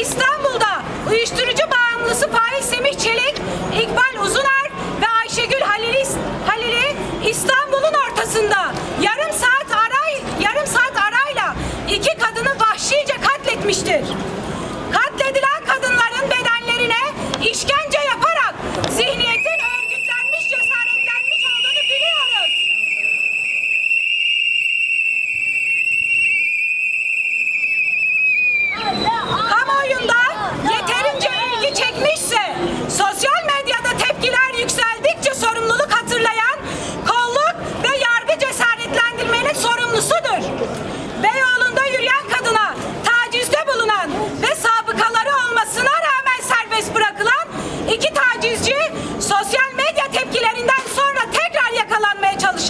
İstanbul'da uyuşturucu bağımlısı Faik Semih Çelik, İkbal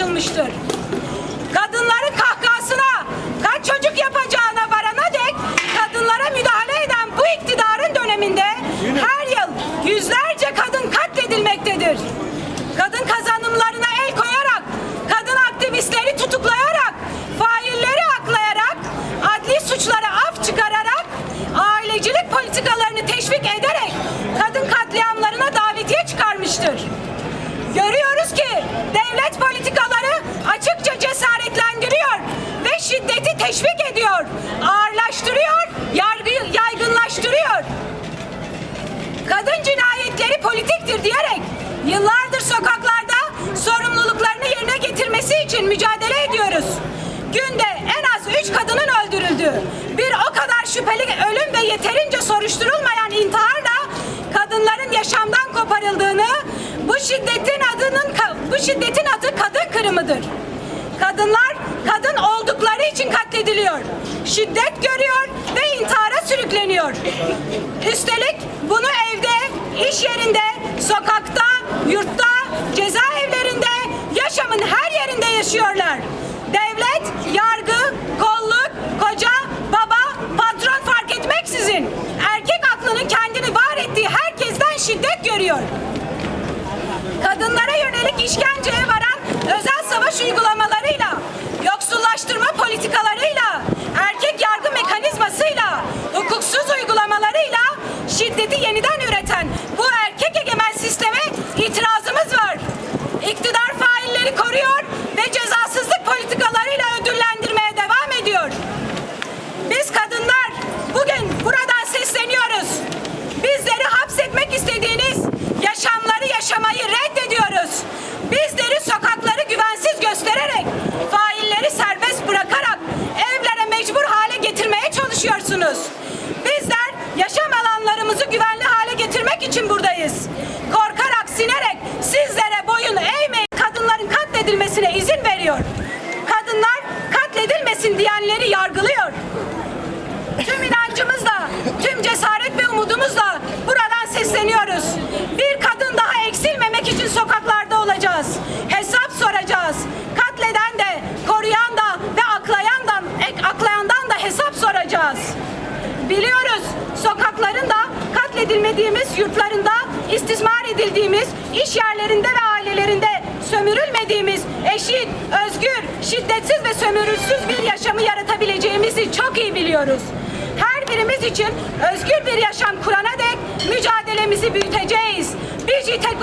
anlaşılmıştır. Kadınların kahkahasına, kaç çocuk yapacağına varana dek kadınlara müdahale eden bu iktidarın döneminde her yıl yüzlerce kadın katledilmektedir. Kadın kazanımlarına el koyarak, kadın aktivistleri tutuklayarak, failleri aklayarak, adli suçlara af çıkararak, ailecilik politikalarını teşvik ederek kadın katliamlarına davetiye çıkarmıştır. Görüyoruz ki devlet politikaları açıkça cesaretlendiriyor ve şiddeti teşvik ediyor, ağırlaştırıyor, yargıyı yaygınlaştırıyor. Kadın cinayetleri politiktir diyerek yıllardır sokaklarda sorumluluklarını yerine getirmesi için mücadele ediyoruz. Günde en az üç kadının öldürüldüğü, bir o kadar şüpheli ölüm ve yeterince soruşturulmayan intiharla kadınların yaşamdan koparıldığını, bu şiddetin adının bu şiddetin adı kadın kırımıdır. Kadınlar kadın oldukları için katlediliyor. Şiddet görüyor ve intihara sürükleniyor. Üstelik bunu evde, iş yerinde, sokakta, yurtta, cezaevlerinde, yaşamın her yerinde yaşıyorlar. Devlet, yargı, kolluk, koca, baba, patron fark etmeksizin erkek aklının kendini var ettiği herkesten şiddet görüyor kadınlara yönelik işkenceye varan özel savaş uygulamalarıyla, yoksullaştırma politikalarıyla, erkek yargı mekanizmasıyla, hukuksuz yargılıyor tüm inancımızla, tüm cesaret ve umudumuzla buradan sesleniyoruz. Bir kadın daha eksilmemek için sokaklarda olacağız. Hesap soracağız. Katleden de, koruyan da ve aklayandan, ek aklayandan da hesap soracağız. Biliyoruz sokakların da katledilmediğimiz yurtlarında istismar edildiğimiz, iş yerlerinde ve ailelerinde sömürülmediğimiz, eşit, özgür, şiddetsiz ve sömürüsüz bir yaşamı yaratabileceğimizi çok iyi biliyoruz. Her birimiz için özgür bir yaşam kurana dek mücadelemizi büyüteceğiz. Bizi tek